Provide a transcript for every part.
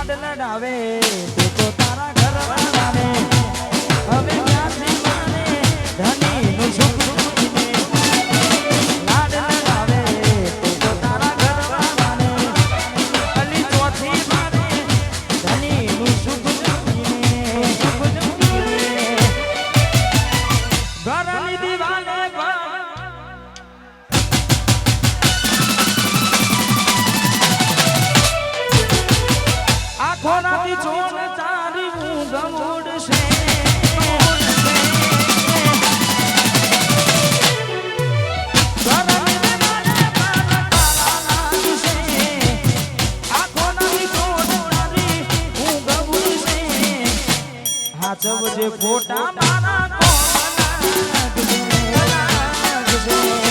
લાડ લડાવે તે તો તારા ઘરવાળાને હવે ચોન તારી ઊંઘ ઉડશે. હાચવજે ફોટા મારા કોણ લાગશે. અલી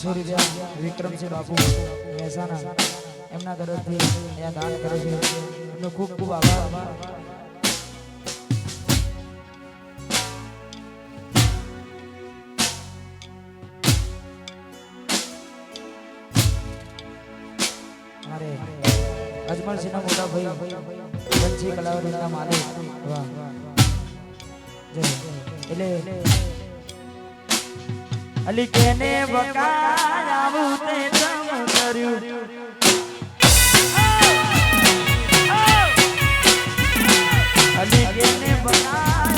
પાંચસો રૂપિયા વિક્રમસિંહ બાપુ. મહેસાણા. એમના તરફથી અહીંયા દાન કરે છે. એમનો ખૂબ ખૂબ આભાર. મારે અજમલસિંહના મોટા ભાઈ. બંસી કલાવતીના માલિક. એટલે અલી કેને બકાયાવું તે તમ કર્યું. અલી કેને બકાયાવું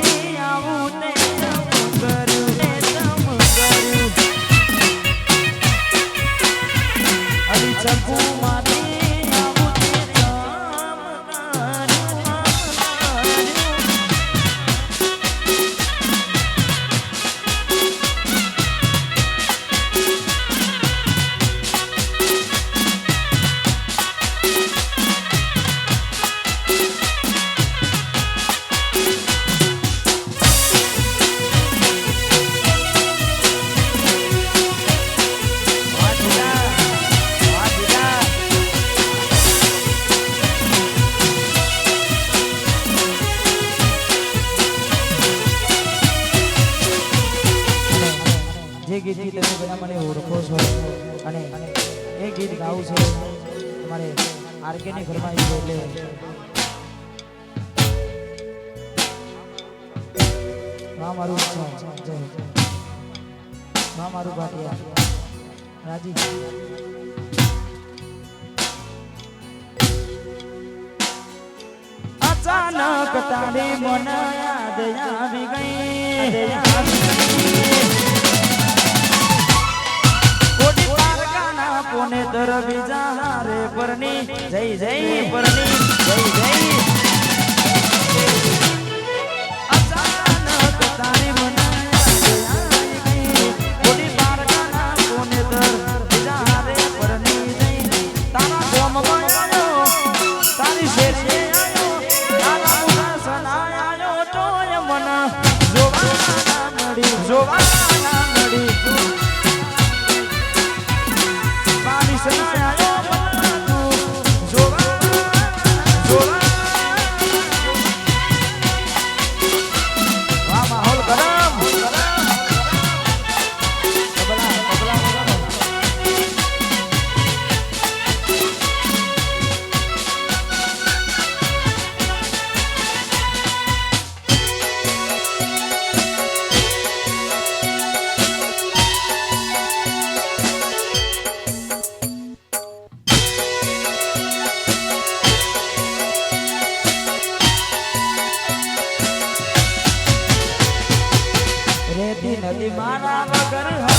આવું ને જે ગીતથી તમે બધા મને ઓળખો છો અને એ ગીત ગાવું છે તમારે આરકેની ફરમાય છે એટલે મારું જય ભાટિયા. રાજી. અચાનક તારી મન યાદ આવી ગઈ. ને દર બીજા રે પરણી જય જય પરણી જય જય મારા વગર